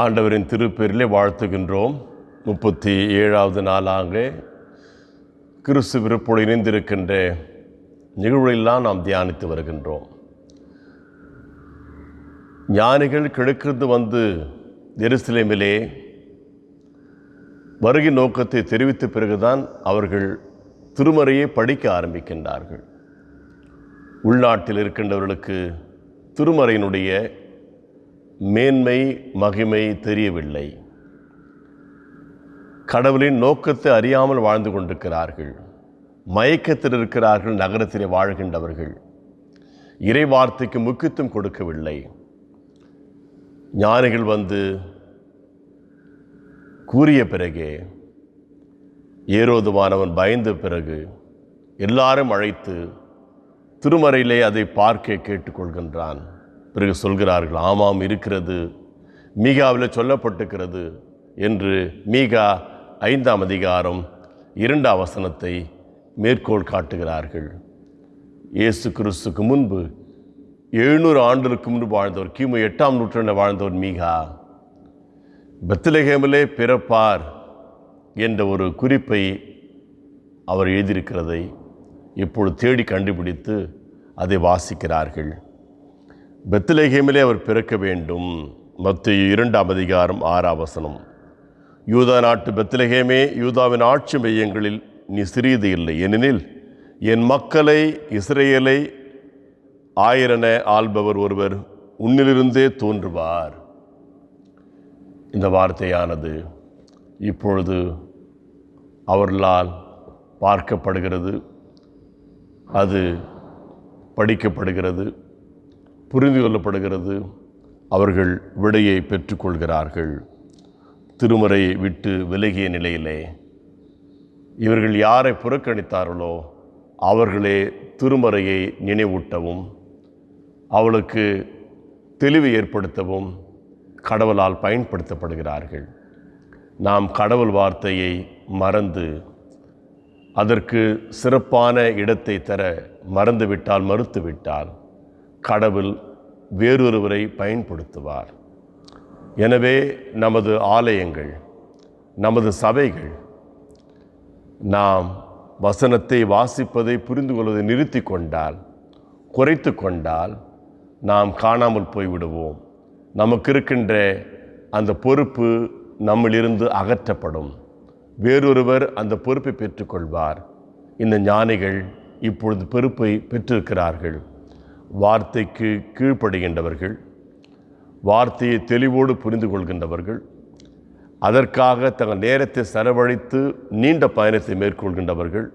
ஆண்டவரின் திருப்பேரிலே வாழ்த்துகின்றோம். முப்பத்தி ஏழாவது நாளாக கிறிஸ்து விருப்போடு இணைந்திருக்கின்ற நிகழ்வுகளெல்லாம் நாம் தியானித்து வருகின்றோம். ஞானிகள் கிழக்கிருந்து வந்து எருசலேமிலே வருகை நோக்கத்தை தெரிவித்த பிறகுதான் அவர்கள் திருமறையை படிக்க ஆரம்பிக்கின்றார்கள். உள்நாட்டில் இருக்கின்றவர்களுக்கு திருமறையினுடைய மேன்மை மகிமை தெரியவில்லை. கடவுளின் நோக்கத்தை அறியாமல் வாழ்ந்து கொண்டிருக்கிறார்கள். மயக்கத்தில் இருக்கிறார்கள் நகரத்திலே வாழ்கின்றவர்கள். இறை வார்த்தைக்கு முக்கியத்துவம் கொடுக்கவில்லை. ஞானிகள் வந்து கூறிய பிறகே ஏரோதுவானவன் பயந்த பிறகு எல்லாரும் அழைத்து திருமறையிலே அதை பார்க்க கேட்டுக்கொள்கின்றான். பிறகு சொல்கிறார்கள் ஆமாம் இருக்கிறது. மீகாவில் சொல்லப்பட்டிருக்கிறது என்று மீகா ஐந்தாம் அதிகாரம் இரண்டாம் வசனத்தை மேற்கோள் காட்டுகிறார்கள். இயேசு கிறிஸ்துக்கு முன்பு எழுநூறு ஆண்டுகளுக்கு முன்பு வாழ்ந்தவர் கிமு எட்டாம் நூற்றாண்டில் வாழ்ந்தவர் மீகா. பெத்லகேமிலே பிறப்பார் என்ற ஒரு குறிப்பை அவர் எழுதியிருக்கிறதை இப்பொழுது தேடி கண்டுபிடித்து அதை வாசிக்கிறார்கள். பெத்லகேமிலே அவர் பிறக்க வேண்டும். மத்திய இரண்டாம் அதிகாரம் ஆறாவசனம் யூதா நாட்டு பெத்லகேமே யூதாவின் ஆட்சி மையங்களில் நீ சிறியது இல்லை. ஏனெனில் என் மக்களை இஸ்ரேலை ஆயிரன ஆள்பவர் ஒருவர் உன்னிலிருந்தே தோன்றுவார். இந்த வார்த்தையானது இப்பொழுது அவர்களால் பார்க்கப்படுகிறது. அது படிக்கப்படுகிறது. புரிந்து கொள்ளப்படுகிறது. அவர்கள் விடையை பெற்றுக்கொள்கிறார்கள். திருமறையை விட்டு விலகிய நிலையிலே இவர்கள் யாரை புறக்கணித்தார்களோ அவர்களே திருமறையை நினைவூட்டவும் அவளுக்கு தெளிவு ஏற்படுத்தவும் கடவுளால் பயன்படுத்தப்படுகிறார்கள். நாம் கடவுள் வார்த்தையை மறந்து அதற்கு சிறப்பான இடத்தை தர மறந்துவிட்டால் மறுத்துவிட்டால் கடவுள் வேறொருவரை பயன்படுத்துவார். எனவே நமது ஆலயங்கள் நமது சபைகள் நாம் வசனத்தை வாசிப்பதை புரிந்து கொள்வதை நிறுத்தி கொண்டால் குறைத்து கொண்டால் நாம் காணாமல் போய்விடுவோம். நமக்கு இருக்கின்ற அந்த பொறுப்பு நம்மிலிருந்து அகற்றப்படும். வேறொருவர் அந்த பொறுப்பை பெற்றுக்கொள்வார் இந்த ஞானிகள் இப்பொழுது பொறுப்பை பெற்றிருக்கிறார்கள். வார்த்தைக்கு கீழ்ப்படுகின்றவர்கள் வார்த்தையை தெளிவோடு புரிந்து கொள்கின்றவர்கள் அதற்காக தங்கள் நேரத்தை செலவழித்து நீண்ட பயணத்தை மேற்கொள்கின்றவர்கள்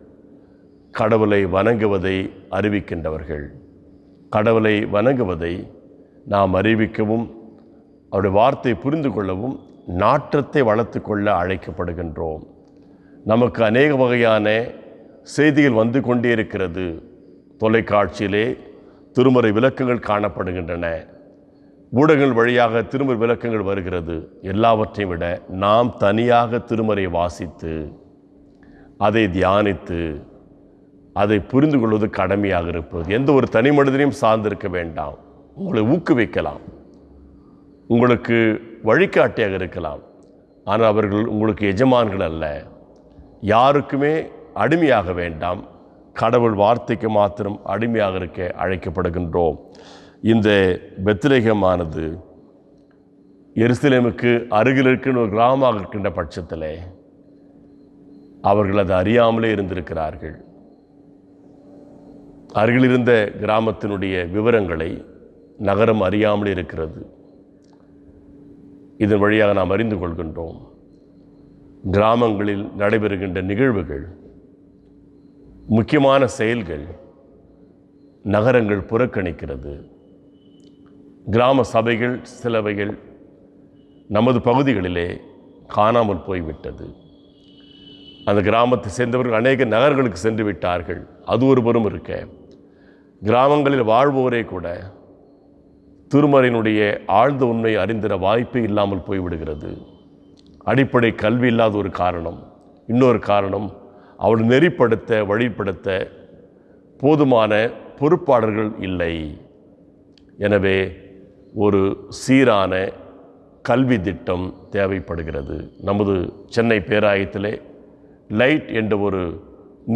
கடவுளை வணங்குவதை அறிவிக்கின்றவர்கள். கடவுளை வணங்குவதை நாம் அறிவிக்கவும் அவருடைய வார்த்தை புரிந்து கொள்ளவும் நாற்றத்தை வளர்த்து கொள்ள அழைக்கப்படுகின்றோம். நமக்கு அநேக வகையான செய்திகள் வந்து கொண்டே இருக்கிறது. தொலைக்காட்சியிலே திருமறை விளக்கங்கள் காணப்படுகின்றன. ஊடகங்கள் வழியாக திருமறை விளக்கங்கள் வருகிறது. எல்லாவற்றையும் விட நாம் தனியாக திருமறை வாசித்து அதை தியானித்து அதை புரிந்து கொள்வது கடமையாக இருப்பது. எந்த ஒரு தனி மனிதனையும் சார்ந்திருக்க வேண்டாம். உங்களை ஊக்குவிக்கலாம். உங்களுக்கு வழிகாட்டியாக இருக்கலாம். ஆனால் அவர்கள் உங்களுக்கு எஜமான்கள் அல்ல. யாருக்குமே அடிமையாக வேண்டாம். கடவுள் வார்த்தைக்கு மாத்திரம் அடிமையாக இருக்க அழைக்கப்படுகின்றோம். இந்த பெத்திரேகமானது எருசலேமுக்கு அருகில் இருக்கின்ற ஒரு கிராமமாக இருக்கின்ற பட்சத்தில் அவர்கள் அது அறியாமலே இருந்திருக்கிறார்கள். அருகில் இருந்த கிராமத்தினுடைய விவரங்களை நகரம் அறியாமலே இருக்கிறது. இதன் வழியாக நாம் அறிந்து கொள்கின்றோம். கிராமங்களில் நடைபெறுகின்ற நிகழ்வுகள் முக்கியமான செயல்கள் நகரங்கள் புறக்கணிக்கிறது. கிராம சபைகள் சிலவைகள் நமது பகுதிகளிலே காணாமல் போய்விட்டது. அந்த கிராமத்தை சேர்ந்தவர்கள் அநேக நகர்களுக்கு சென்று விட்டார்கள். அது ஒருபுறம் இருக்க கிராமங்களில் வாழ்வோரே கூட திருமறையினுடைய ஆழ்ந்த உண்மை அறிந்திட வாய்ப்பே இல்லாமல் போய்விடுகிறது. அடிப்படை கல்வி இல்லாத ஒரு காரணம். இன்னொரு காரணம் அவள் நெறிப்படுத்த வழிப்படுத்த போதுமான பொறுப்பாளர்கள் இல்லை. எனவே ஒரு சீரான கல்வி திட்டம் தேவைப்படுகிறது. நமது சென்னை பேராயத்திலே லைட் என்ற ஒரு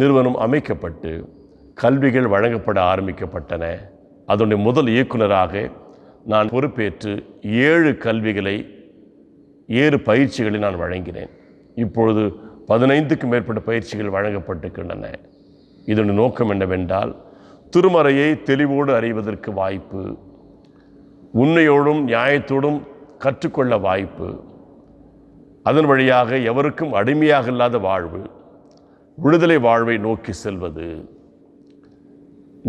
நிறுவனம் அமைக்கப்பட்டு கல்விகள் வழங்கப்பட ஆரம்பிக்கப்பட்டன. அதனுடைய முதல் இயக்குனராக நான் பொறுப்பேற்று ஏழு கல்விகளை ஏழு பயிற்சிகளை நான் வழங்கினேன். இப்பொழுது பதினைந்துக்கும் மேற்பட்ட பயிற்சிகள் வழங்கப்பட்டிருக்கின்றன. இதனுடைய நோக்கம் என்னவென்றால் திருமறையை தெளிவோடு அறிவதற்கு வாய்ப்பு உண்மையோடும் நியாயத்தோடும் கற்றுக்கொள்ள வாய்ப்பு அதன் வழியாக எவருக்கும் அடிமையாக இல்லாத வாழ்வு விடுதலை வாழ்வை நோக்கி செல்வது.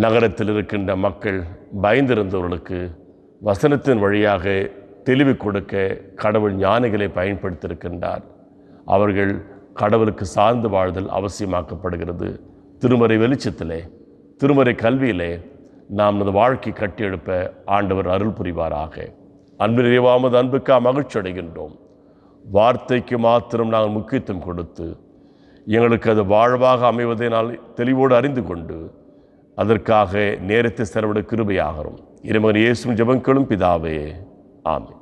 நகரத்தில் இருக்கின்ற மக்கள் பயந்திருந்தவர்களுக்கு வசனத்தின் வழியாக தெளிவு கொடுக்க கடவுள் ஞானிகளை பயன்படுத்தியிருக்கின்றார். அவர்கள் கடவுளுக்கு சார்ந்து வாழ்தல் அவசியமாக்கப்படுகிறது. திருமறை வெளிச்சத்திலே திருமறை கல்வியிலே நாம் நமது வாழ்க்கை கட்டியெழுப்ப ஆண்டவர் அருள் புரிவாராக. அன்பு நிறைவாமது மகிழ்ச்சி அடைகின்றோம். வார்த்தைக்கு மாத்திரம் நாங்கள் முக்கியத்துவம் கொடுத்து எங்களுக்கு அது வாழ்வாக அமைவதை நான் தெளிவோடு அறிந்து கொண்டு அதற்காக நேரத்தை செலவிட கிருபையாகிறோம் இறைமகன் இயேசும் ஜபங்களும் பிதாவே. ஆமே